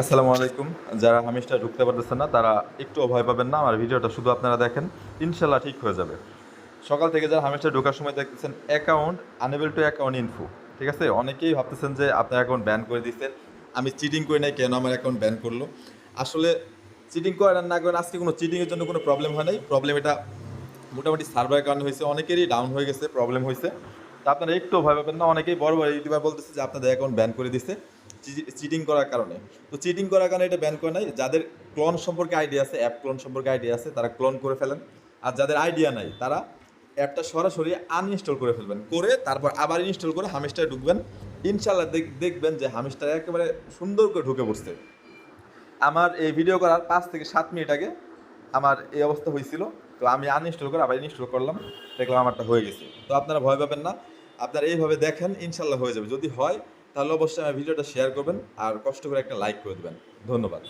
আসসালামু আলাইকুম। যারা হামিস্টার ঢুকতে পারতেছেন না, তারা একটু ভয় পাবেন না। আমার ভিডিওটা শুধু আপনারা দেখেন। ইনশাল্লাহ ঠিক হয়ে যাবে। সকাল থেকে যারা হামিস্টার ঢোকার সময় দেখতেছেন account unable to account info ঠিক আছে? অনেকেই ভাবতেছেন যে আপনার অ্যাকাউন্ট ব্যান করে দিচ্ছেন আমি চিটিং করি নাই, কেন আমার অ্যাকাউন্ট ব্যান করল? আসলে চিটিং করেন না করেন, আজকে কোনো চিটিংয়ের জন্য কোনো প্রবলেম হয় নাই। প্রবলেম এটা মোটামুটি সার্ভারের কারণে হয়েছে। অনেকেরই ডাউন হয়ে গেছে প্রবলেম হয়েছে। তা আপনারা একটু ভয় পাবেন না। অনেকেই বড় বড় ইউটিউবার বলতেছে যে আপনাদের অ্যাকাউন্ট ব্যান করে দিচ্ছে চিটিং করার কারণে। তো চিটিং করার কারণে এটা ব্যান করে নাই। যাদের ক্লোন সম্পর্কে আইডিয়া আছে অ্যাপ ক্লোন সম্পর্কে আইডিয়া আছে, তারা ক্লোন করে ফেলেন। আর যাদের আইডিয়া নাই, তারা অ্যাপটা সরাসরি আনইনস্টল করে ফেলবেন। করে তারপর আবার ইনস্টল করে হামিস্টারে ঢুকবেন। ইনশাল্লাহ দেখ- দেখবেন যে হামিস্টার একেবারে সুন্দর করে ঢুকে পড়ছে। আমার এই ভিডিও করার পাঁচ থেকে সাত মিনিট আগে আমার এই অবস্থা হয়েছিল। তো আমি আনইনস্টল করে আবার ইনস্টল করলাম। দেখলাম আমারটা হয়ে গেছে। তো আপনারা ভয় পাবেন না। আপনারা এইভাবে দেখেন ইনশাল্লাহ হয়ে যাবে। যদি হয় তাহলে অবশ্যই আমার ভিডিওটা শেয়ার করবেন আর কষ্ট করে একটা লাইক করে দেবেন। ধন্যবাদ।